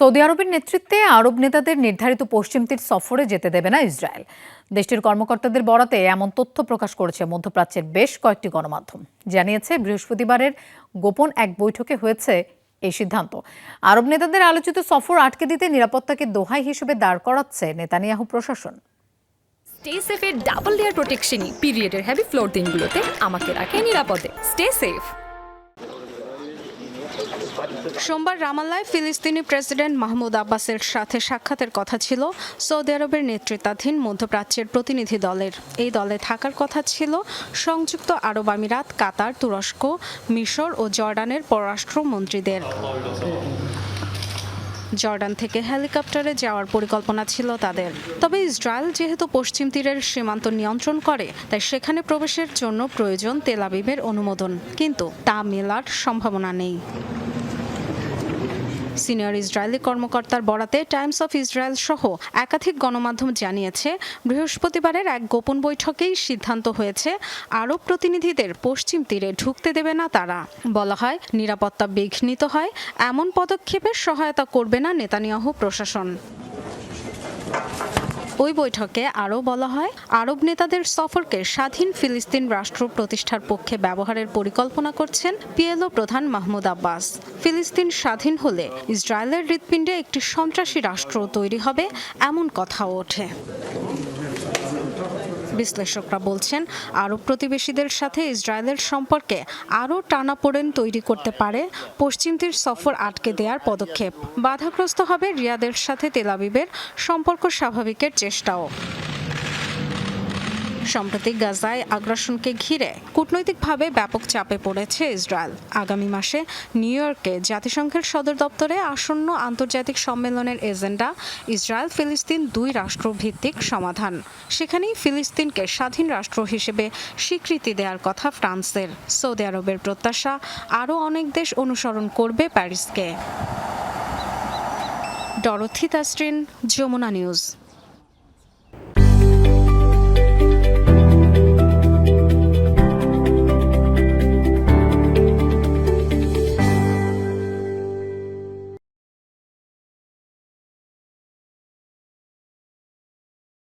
Saudi আরবের নেতৃত্বে আরব নেতাদের নির্ধারিত পশ্চিম তীর সফরে যেতে দেবে না ইসরায়েল। দেশটির কর্মকর্তাদের বরাতে এমন তথ্য প্রকাশ করেছে মধ্যপ্রাচ্যের বেশ কয়েকটি গণমাধ্যম। জানিয়েছে, বৃহস্পতিবারের গোপন এক বৈঠকে হয়েছে এই সিদ্ধান্ত। আরব নেতাদের আলোচিত সফর আটকে দিতে নিরাপত্তাকে দোহাই হিসেবে দাঁড় করাচ্ছে নেতানিয়াহু প্রশাসন। স্টে সেফের ডাবল লেয়ার প্রোটেকশনই পিরিয়ডের হেভি ফ্লোর দিনগুলোতে আমাকে রাখে নিরাপদে। স্টে সেফ সোমবার রামাল্লায় ফিলিস্তিনি প্রেসিডেন্ট মাহমুদ আব্বাসের সাথে সাক্ষাতের কথা ছিল সৌদি আরবের নেতৃত্বাধীন মধ্যপ্রাচ্যের প্রতিনিধি দলের। এই দলে থাকার কথা ছিল সংযুক্ত আরব আমিরাত, কাতার, তুরস্ক, মিশর ও জর্ডানের পররাষ্ট্র মন্ত্রীদের জর্ডান থেকে হেলিকপ্টারে যাওয়ার পরিকল্পনা ছিল তাদের। তবে ইসরায়েল যেহেতু পশ্চিম তীরের সীমান্ত নিয়ন্ত্রণ করে, তাই সেখানে প্রবেশের জন্য প্রয়োজন তেলাবিবের অনুমোদন। কিন্তু তা মেলার সম্ভাবনা নেই। সিনিয়র ইসরায়েলি কর্মকর্তার বরাতে টাইমস অফ ইসরায়েল সহ একাধিক গণমাধ্যম জানিয়েছে, বৃহস্পতিবারের এক গোপন বৈঠকেই সিদ্ধান্ত হয়েছে আরব প্রতিনিধিদের পশ্চিম তীরে ঢুকতে দেবে না তারা। বলা হয়, নিরাপত্তা বিঘ্নিত হয়, এমন পদক্ষেপের সহায়তা করবে না নেতানিয়াহু প্রশাসন। ওই বৈঠকে আরও বলা হয়, আরব নেতাদের সফরকে স্বাধীন ফিলিস্তিন রাষ্ট্র প্রতিষ্ঠার পক্ষে ব্যবহারের পরিকল্পনা করছেন পিএলও প্রধান মাহমুদ আব্বাস। ফিলিস্তিন স্বাধীন হলে ইসরায়েলের হৃৎপিণ্ডে একটি সন্ত্রাসী রাষ্ট্র তৈরি হবে, এমন কথাও ওঠে। বিশ্লেষকরা বলছেন, আরব প্রতিবেশীদের সাথে ইসরায়েলের সম্পর্কে আরও টানাপোড়েন তৈরি করতে পারে, পশ্চিম তীর সফর আটকে দেওয়ার পদক্ষেপ। বাধাগ্রস্ত হবে রিয়াদের সাথে তেলাবিবের সম্পর্ক স্বাভাবিকের চেষ্টাও। সম্প্রতি গাজায় আগ্রাসনকে ঘিরে কূটনৈতিকভাবে ব্যাপক চাপে পড়েছে ইসরায়েল। আগামী মাসে নিউ ইয়র্কে জাতিসংঘের সদর দপ্তরে আসন্ন আন্তর্জাতিক সম্মেলনের এজেন্ডা ইসরায়েল ফিলিস্তিন দুই রাষ্ট্র ভিত্তিক সমাধান। সেখানেই ফিলিস্তিনকে স্বাধীন রাষ্ট্র হিসেবে স্বীকৃতি দেওয়ার কথা ফ্রান্সের। সৌদি আরবের প্রত্যাশা আরও অনেক দেশ অনুসরণ করবে প্যারিসকে। ডরথি তাস্ট্রিন যমুনা নিউজ।